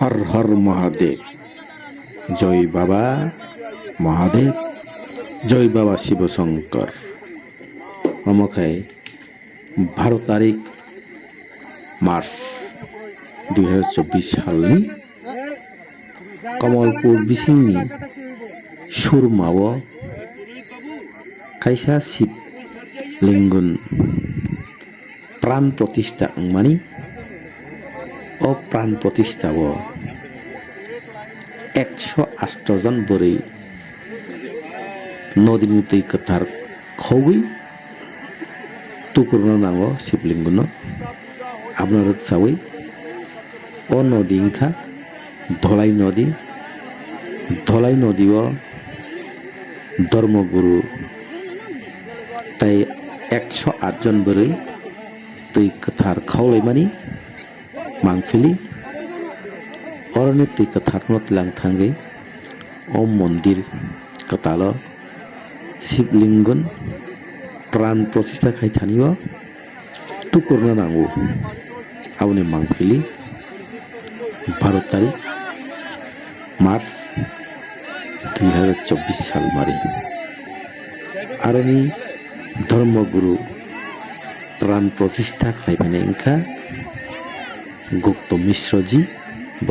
হর হর মহাদেব। জয় বাবা মহাদেব, জয় বাবা শিবশঙ্কর। অমকায় বারো তারিখ, মার্চ দুই হাজার চব্বিশ সাল কমলপুর বিসিংনি সুরমাব কাইসা শিব লিঙ্গুন প্রাণ প্রতিষ্ঠা মানে ও প্রাণ প্রতিষ্ঠাব একশো আষ্টজন বরে নদীর নদী কথার খবই টুকুর নাঙ্গ শিবলিঙ্গন। আপনার সাবই ও নদী ইংখা ধলাই নদী ধলাই নদী ধর্মগুরু। তাই একশো আটজন বরে তুই কথার খাওলাই মানি মাংফিলি, অরণেতি কথারনত লাংথাঙ্গি ওম মন্দির কতাল শিবলিঙ্গন, প্রাণ প্রতিষ্ঠা খাই থানিব তুকুরনা নাঙ্গু আবনে মাংফিলি, বারো তারিখ, মার্চ দুই হাজার চব্বিশ সাল মারে আরনি ধর্মগুরু, প্রাণ প্রতিষ্ঠা খাইবানে ইংখা গুপ্ত মিশ্রজি ব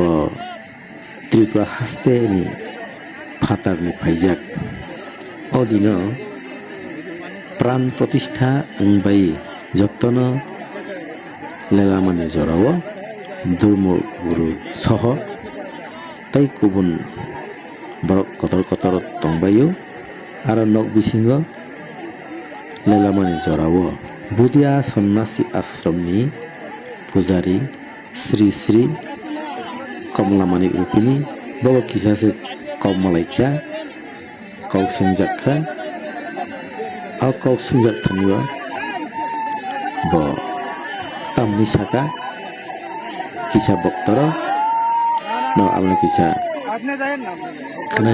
ত্রিপুরা হাস্তে নি ফাতারনি ফাইজাক অদিন প্রাণ প্রতিষ্ঠা অংবাই যত্ন লেলামানি জরাব ধর্ম গুরু সহ। তাই গুবুন বরক কতর কতর তংবায়ু আর নক বিসিঙ্গ লেলামানি জরাব বুদিয়া সন্ন্যাসী আশ্রমনি পূজারী শ্রী শ্রী কমলামানি রূপিনী বড় কিসাসে কমলাইখ্যা কৌসিংজাক্ষা আর কৌসিংজাক থানিবা ব তামনি সাকা kisah boktoro no amna kisah আপনি যাবেন না kana